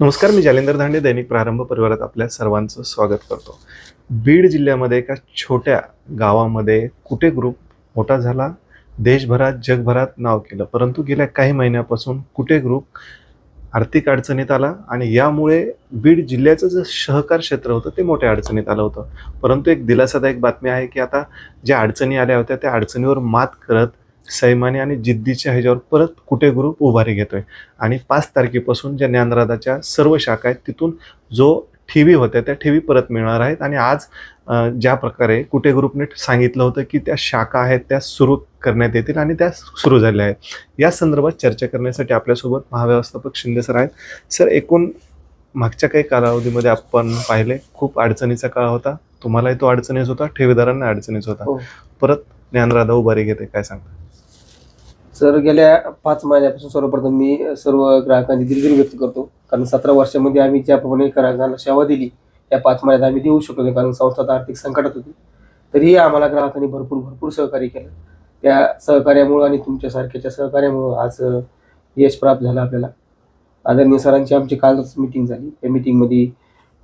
नमस्कार मी जालेंदर धांडे दैनिक प्रारंभ परिवारात आपल्या सर्वांचं स्वागत करतो. बीड जिल्ह्यामध्ये एका छोट्या गावामध्ये कुटे ग्रुप मोठा झाला? देशभरात जगभरात नाव केलं. परंतु गेल्या काही महिन्यापासून कुटे ग्रुप आर्थिक अडचणीत आला आणि यामुळे बीड जिल्ह्याचं जे सहकार क्षेत्र होतं ते मोठ्या अडचणीत आलं होतं. परंतु एक दिलासादायक बातमी आहे की आता ज्या अडचणी आल्या होत्या त्या अडचणीवर मात करत सैमानी आणि जिद्दीच्या ह्याच्यावर परत कुटे ग्रुप उभारी घेतोय? आणि पाच तारखेपासून ज्या ज्ञानराधाच्या सर्व शाखा आहेत तिथून जो ठेवी होत्या त्या ठेवी परत मिळणार आहेत. आणि आज ज्या प्रकारे कुटे ग्रुपने सांगितलं होतं की त्या शाखा आहेत त्या सुरू करण्यात येतील आणि त्या सुरू झाल्या आहेत. या संदर्भात चर्चा करण्यासाठी आपल्यासोबत महाव्यवस्थापक शिंदे सर आहेत. सर एकूण मागच्या काही कालावधीमध्ये आपण पाहिले खूप अडचणीचा काळ होता. तुम्हालाही तो अडचणीच होता ठेवीदारांना अडचणीच होता. हो. परत ज्ञानराधा उभारी घेते काय सांगता? सर गेल्या पाच महिन्यापासून सर्वप्रथम मी सर्व ग्राहकांची दिलगिरी व्यक्त करतो. कारण सतरा वर्षामध्ये आम्ही ज्याप्रमाणे ग्राहकांना सेवा दिली या पाच महिन्यात आम्ही देऊ शकलो नाही. कारण संस्था आर्थिक संकटात होती. तरीही आम्हाला ग्राहकांनी भरपूर भरपूर सहकार्य केलं. त्या सहकार्यामुळं आणि तुमच्यासारख्याच्या सहकार्यामुळं आज यश प्राप्त झालं आपल्याला. आदरणीय सरांची आमची कालच मिटिंग झाली. त्या मिटिंगमध्ये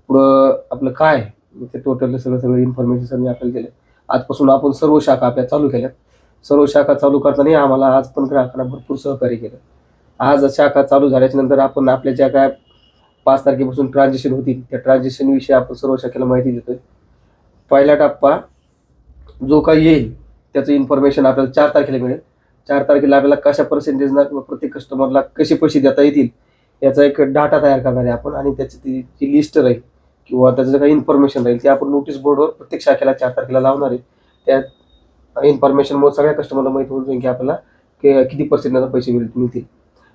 पुढं आपलं काय आहे, ते टोटल सगळं सगळं इन्फॉर्मेशन सर मी आपल्याला दिलं. आजपासून आपण सर्व शाखा आपल्या चालू केल्यात. सर्व शाखा चालू करताना आम्हाला आज पण ग्राहकांना भरपूर सहकार्य केलं. आज शाखा चालू झाल्याच्यानंतर आपण आपल्या ज्या काय पाच तारखेपासून ट्रान्झॅक्शन होतील त्या ट्रान्झॅक्शनविषयी आपण सर्व शाखेला माहिती देतोय. पहिला टप्पा जो काही येईल त्याचं इन्फॉर्मेशन आपल्याला चार तारखेला मिळेल. चार तारखेला आपल्याला कशा पर्सेंटेजना किंवा प्रत्येक कस्टमरला कसे पैसे देता येतील याचा एक डाटा तयार करणार आहे आपण आणि त्याची ती जी लिस्ट राहील. किंवा त्याचं काही इन्फॉर्मेशन राहील ते आपण नोटीस बोर्डवर प्रत्येक शाखेला चार तारखेला लावणार आहे. त्या इन्फॉर्मेशनमुळे सगळ्या कस्टमरला माहिती होऊन जाईल की आपल्याला की किती पर्सेंटनं पैसे मिळ- मिळतील.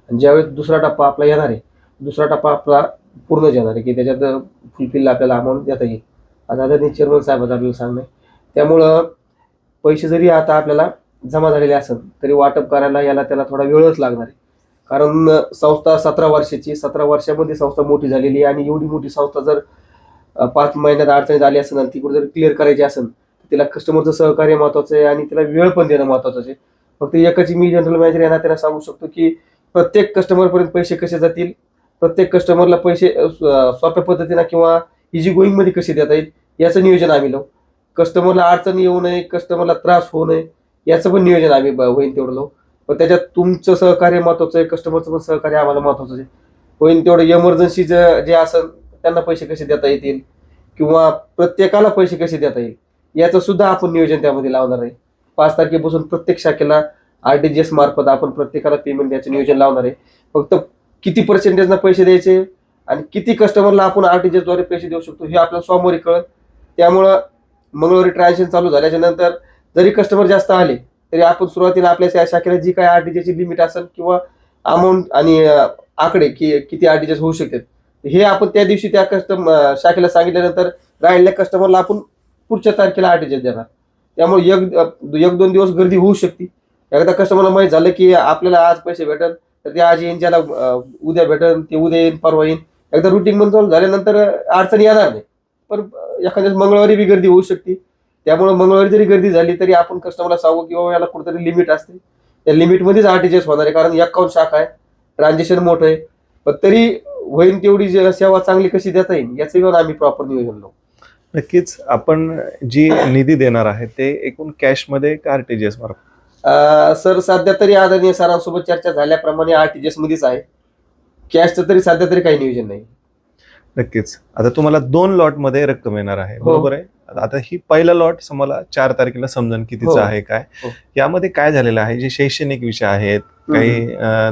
आणि ज्यावेळेस दुसरा टप्पा आपला येणार आहे दुसरा टप्पा आपला पूर्ण येणार आहे की त्याच्यात फुलफिल आपल्याला अमाऊंट देता येईल. आता आदरणीय चेअरमन साहेबांचं आपल्याला सांगणं आहे. त्यामुळं पैसे जरी आता आपल्याला जमा झालेले असेल तरी वाटप करायला याला त्याला थोडा वेळच लागणार आहे. कारण संस्था सतरा वर्षाची सतरा वर्षामध्ये संस्था मोठी झालेली आहे आणि एवढी मोठी संस्था जर पाच महिन्यात अडचणीत आली असेल आणि तिकडे जर क्लिअर करायची असेल तिला कस्टमरचं सहकार्य महत्वाचं आहे आणि तिला वेळ पण देणं महत्वाचं आहे. फक्त एकाची मी जनरल मॅनेजर यांना त्यांना सांगू शकतो की प्रत्येक कस्टमरपर्यंत पैसे कसे जातील प्रत्येक कस्टमरला पैसे स्व- सोप्या पद्धतीनं किंवा इजी गोईंगमध्ये कसे देता येईल याचं नियोजन आम्ही लावू. कस्टमरला अडचण येऊ नये कस्टमरला त्रास होऊ नये याचं पण नियोजन आम्ही ब- तेवढं लावू. पण त्याच्यात तुमचं सहकार्य महत्वाचं आहे कस्टमरचं पण सहकार्य आम्हाला महत्वाचं आहे. होईन तेवढं इमर्जन्सी जे असेल त्यांना पैसे कसे देता येतील किंवा प्रत्येकाला पैसे कसे देता येईल? याचं सुद्धा आपण नियोजन त्यामध्ये लावणार आहे. पाच तारखेपासून प्रत्येक शाखेला आर टी जी एस मार्फत आपण प्रत्येकाला पेमेंट द्यायचं नियोजन लावणार आहे. फक्त किती पर्सेंटेजना पैसे द्यायचे आणि किती कस्टमरला आपण आर टी जी एसद्वारे पैसे देऊ शकतो हे आपल्याला सोमवारी कळत त्यामुळं मंगळवारी ट्रान्झॅक्शन चालू झाल्याच्यानंतर जरी कस्टमर जास्त आले तरी आपण सुरुवातीला आपल्या या शाखेला जी काय आर टी ची लिमिट असेल किंवा अमाऊंट आणि आकडे की किती आर टी होऊ शकतात हे आपण त्या दिवशी त्या कस्टम शाखेला सांगितल्यानंतर राहिलेल्या कस्टमरला आपण पुढच्या तारखेला आर टी देणार. त्यामुळे एक एक दोन दिवस गर्दी होऊ शकते. एकदा कस्टमरला माहीत झालं की आपल्याला आज पैसे भेटल तर ते आज येईन ज्याला उद्या भेटल ते उद्या येईन परवा येईन. एकदा रुटीन पण चालू झाल्यानंतर अडचण येणार नाही. पण एखाद्या मंगळवारी बी गर्दी होऊ शकते. त्यामुळे मंगळवारी जरी गर्दी झाली तरी आपण कस्टमरला सांगू की याला कुठेतरी लिमिट असते. त्या लिमिटमध्येच आरटीजीएस होणार आहे कारण अकाउंट शाखा आहे ट्रान्झॅक्शन मोठं आहे. पण तरी होईल तेवढी जे सेवा चांगली कशी देता येईल याचं पण आम्ही प्रॉपर नियोजन लावू. नक्कीच आपण जी निधी देणार आहे ते एकूण कॅशमध्ये का आरटीजीएस मार्फत सर सध्या तरी आदरणीय सरांसोबत चर्चा झाल्याप्रमाणे आर टी जी मध्येच आहे. कॅशचं तरी सध्या तरी काही नियोजन नाही. नक्कीच. आता तुम्हाला दोन लॉटमध्ये रक्कम येणार आहे. हो. बरोबर आहे? आता ही पहिला लॉट मला चार तारखेला समजून हो. कितीचं आहे काय? हो. यामध्ये काय झालेलं आहे? जे शैक्षणिक विषय आहेत काही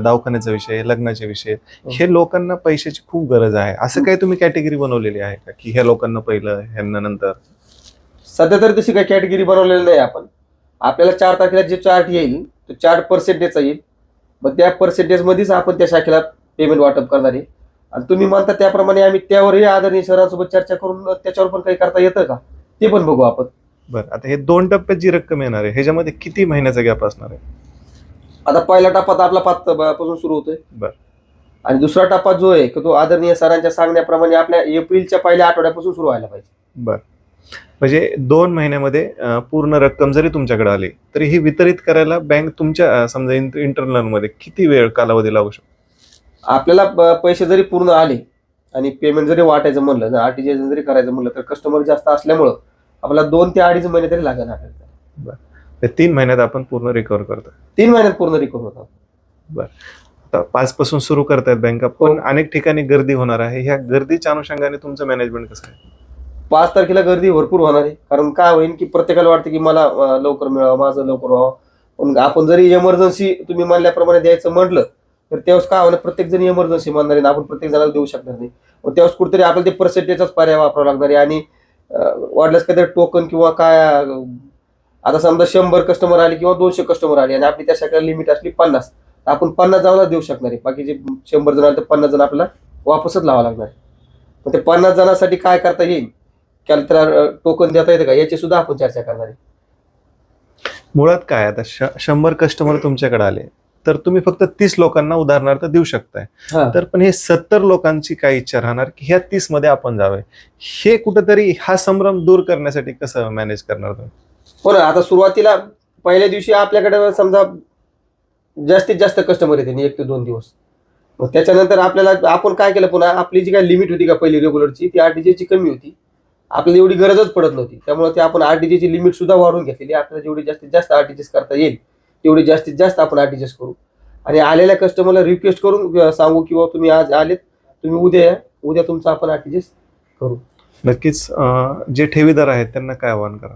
दवाखान्याचा विषय लग्नाचे विषय हो. हे लोकांना पैशाची खूप गरज आहे. असं काही तुम्ही कॅटेगरी बनवलेली आहे का? की ह्या लोकांना पहिलं ह्यांना नंतर? सध्या तरी तशी काही कॅटेगरी बनवलेली नाही आपण. आपल्याला चार तारखेला जे चार्ट येईल तो चार्ट पर्सेंटेजचा येईल. मग त्या पर्सेंटेज मध्येच आपण त्या शाखेला पेमेंट वाटप करणार आहे. आणि तुम्ही म्हणता त्याप्रमाणे आम्ही त्यावरही आदरणीय सरांसोबत चर्चा करून त्याच्यावर पण काही करता येतं का? ते पण बघू आपण. बरं आता हे दोन टप्प्यात जी रक्कम येणार आहे ह्याच्यामध्ये किती महिन्याचा गॅप असणार आहे? आता पहिला टप्पा तर आपला पाच पासून सुरू होतोय. बर. आणि दुसरा टप्पा जो आहे की तो आदरणीय सरांच्या सांगण्याप्रमाणे आपल्या एप्रिलच्या पहिल्या आठवड्यापासून सुरू व्हायला पाहिजे. बर. म्हणजे दोन महिन्यामध्ये पूर्ण रक्कम जरी तुमच्याकडे आली तरी ही वितरित करायला बँक तुमच्या समजा इंटरनलमध्ये किती वेळ कालावधी लागू शकतो? आपल्याला पैसे जरी पूर्ण आले आणि पेमेंट जरी वाटायचं म्हणलं जर आरटीजीएस जरी करायचं म्हणलं तर कस्टमर जास्त असल्यामुळं आपल्याला दोन ते अडीच महिने तरी लागेल आपल्याला. तीन महिन्यात आपण पूर्ण रिकव्हर करतो. तीन महिन्यात पूर्ण रिकवर होतात आता पाच पासून सुरू करतायत बँका पण अनेक ठिकाणी गर्दी होणार आहे. ह्या गर्दीच्या अनुषंगाने तुमचं मॅनेजमेंट कसं आहे? पाच तारखेला गर्दी भरपूर होणार आहे. कारण काय होईल की प्रत्येकाला वाटतं की मला लवकर मिळावं माझं लवकर व्हावं. पण आपण जरी इमर्जन्सी तुम्ही म्हणल्याप्रमाणे द्यायचं म्हटलं तर त्यावेळेस काय होणार प्रत्येक जण इमर्जन्सी म्हणणार आहे आपण प्रत्येक जणाला देऊ शकणार नाही. मग त्यावेळेस कुठेतरी आपल्याला ते पर्सेंटेजचाच पर्याय वापरावा लागणार आहे. आणि वाढल्यास काहीतरी टोकन किंवा काय आता समजा शंभर कस्टमर आले किंवा दोनशे कस्टमर आले आणि आपली त्या सगळ्या लिमिट असली पन्नास तर आपण पन्नास जणांना देऊ शकणार आहे. बाकीचे शंभर जण आले तर पन्नास जण आपल्याला वापसच लावा लागणार आहे. मग ते पन्नास जणांसाठी काय करता येईल? त्याला टोकन देता येतं का? याची सुद्धा आपण चर्चा करणार आहे. मुळात काय? आता श- शंभर कस्टमर तुमच्याकडे आले. तर तुम्ही फक्त तीस लोकांना उदाहरणार्थ देऊ शकताय. तर पण हे सत्तर लोकांची काय इच्छा राहणार की ह्या तीसमध्ये आपण जावे? हे कुठेतरी हा संभ्रम दूर करण्यासाठी कसं मॅनेज करणार तुम्ही? हो ना आता सुरुवातीला पहिल्या दिवशी आपल्याकडे समजा जास्तीत जास्त कस्टमर येते एक ते दोन दिवस. मग त्याच्यानंतर आपल्याला आपण काय केलं पुन्हा? आपली जी काय लिमिट होती का पहिली रेग्युलरची ती आरटीजीची कमी होती. आपल्याला एवढी गरजच पडत नव्हती. त्यामुळे ते आपण आरटीजीची लिमिट सुद्धा वाढवून घेतलेली आपल्याला जेवढी जास्तीत जास्त आरटीजीस करता येईल तेवढी जास्तीत जास्त आपण आरटीजीस करू. आणि आलेल्या कस्टमरला रिक्वेस्ट करून सांगू किंवा तुम्ही आज आलेत तुम्ही उद्या या उद्या तुमचं आपण आरटीजीस करू. नक्कीच जे ठेवीदार आहेत त्यांना काय आवाहन करा?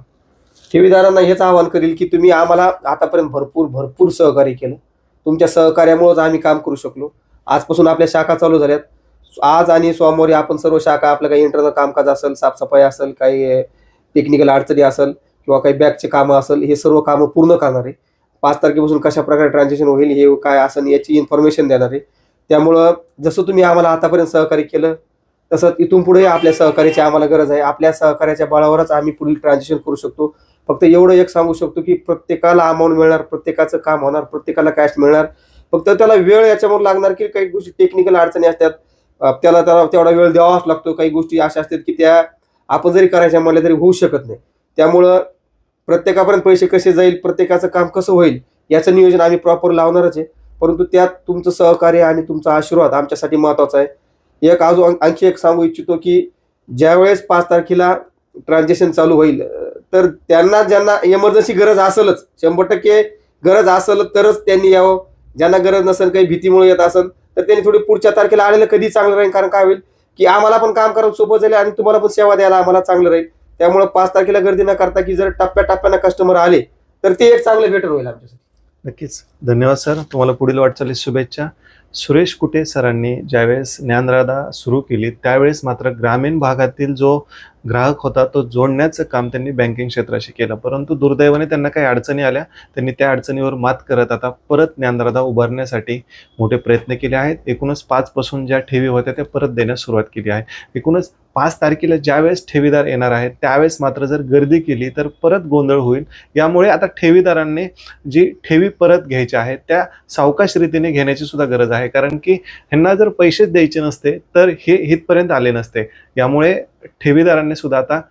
ठेवीदारांना हेच आवाहन करील की तुम्ही आम्हाला आतापर्यंत भरपूर भरपूर सहकार्य केलं. तुमच्या सहकार्यामुळेच आम्ही काम करू शकलो. आजपासून आपल्या शाखा चालू झाल्यात. आज आणि सोमवारी आपण सर्व शाखा आपलं काही इंटरनल कामकाज असेल साफसफाई असेल काही टेक्निकल अडचणी असेल किंवा काही बॅगचे कामं असेल हे सर्व कामं पूर्ण करणार आहे. पाच तारखेपासून कशा प्रकारे ट्रान्झॅक्शन होईल हे काय असं याची इन्फॉर्मेशन देणार आहे. त्यामुळं जसं तुम्ही आम्हाला आतापर्यंत सहकार्य केलं तसंच इथून पुढे आपल्या सहकार्याची आम्हाला गरज आहे. आपल्या सहकार्याच्या बळावरच आम्ही पुढील ट्रान्झॅक्शन करू शकतो. फक्त एवढं एक सांगू शकतो की प्रत्येकाला अमाऊंट मिळणार प्रत्येकाचं काम होणार प्रत्येकाला कॅश मिळणार. फक्त त्याला वेळ याच्यावर लागणार की काही गोष्टी टेक्निकल अडचणी असतात. त्याला त्याला तेवढा वेळ द्यावाच लागतो. काही गोष्टी अशा असतात की त्या आपण जरी करायच्या म्हणल्या तरी होऊ शकत नाही. त्यामुळं प्रत्येकापर्यंत पैसे कसे जाईल प्रत्येकाचं काम कसं होईल याचं नियोजन आम्ही प्रॉपर लावणारच आहे. परंतु त्यात तुमचं सहकार्य आणि तुमचा आशीर्वाद आमच्यासाठी महत्त्वाचा आहे. एक अजून आणखी एक सांगू इच्छितो की ज्यावेळेस पाच तारखेला ट्रान्झॅक्शन चालू होईल तर त्यांना ज्यांना इमर्जन्सी गरज असेलच शंभर टक्के गरज असेल तरच त्यांनी यावं. ज्यांना गरज नसेल काही भीतीमुळे येत असेल तर त्यांनी थोडी पुढच्या तारखेला आलेलं कधी चांगलं राहील? कारण काय होईल की आम्हाला पण काम करायला सोपं जाईल आणि तुम्हाला पण सेवा द्यायला आम्हाला चांगलं राहील. त्यामुळे पाच तारखेला गर्दी न करता की जर टप्प्याटप्प्यानं कस्टमर आले तर ते एक चांगलं बेटर होईल आमच्यासाठी. नक्कीच. धन्यवाद सर. तुम्हाला पुढील वाटचालीस शुभेच्छा. सुरेश कुटे सरांनी ज्यावेळेस ज्ञानराधा सुरू केली त्यावेळेस मात्र ग्रामीण भागातील जो ग्राहक होता तो जोडण्याचं काम त्यांनी बँकिंग क्षेत्राशी केलं. परंतु दुर्दैवाने त्यांना काही अडचणी आल्या. त्यांनी त्या अडचणीवर मात करत आता परत ज्ञानराधा उभारण्यासाठी मोठे प्रयत्न केले आहेत. एकूणच पाचपासून ज्या ठेवी होत्या त्या परत देण्यास सुरुवात केली आहे. एकूणच पाच तारखेला ज्यावेळेस ठेवीदार येणार आहेत त्यावेळेस मात्र जर गर्दी केली तर परत गोंधळ होईल. यामुळे आता ठेवीदारांनी जी ठेवी परत घ्यायची आहे त्या सावकाश रीतीने घेण्याची सुद्धा गरज आहे. कारण की ह्यांना जर पैसेच द्यायचे नसते तर हे इथपर्यंत आले नसते. यामुळे ठेवीदारांनी सुद्धा आता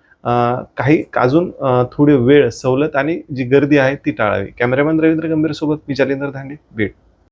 काही अजून थोडी वेळ सवलत आणि जी गर्दी आहे ती टाळावी. कॅमेरामॅन रवींद्र गंभीर सोबत मी जालिंदर धांडे भेट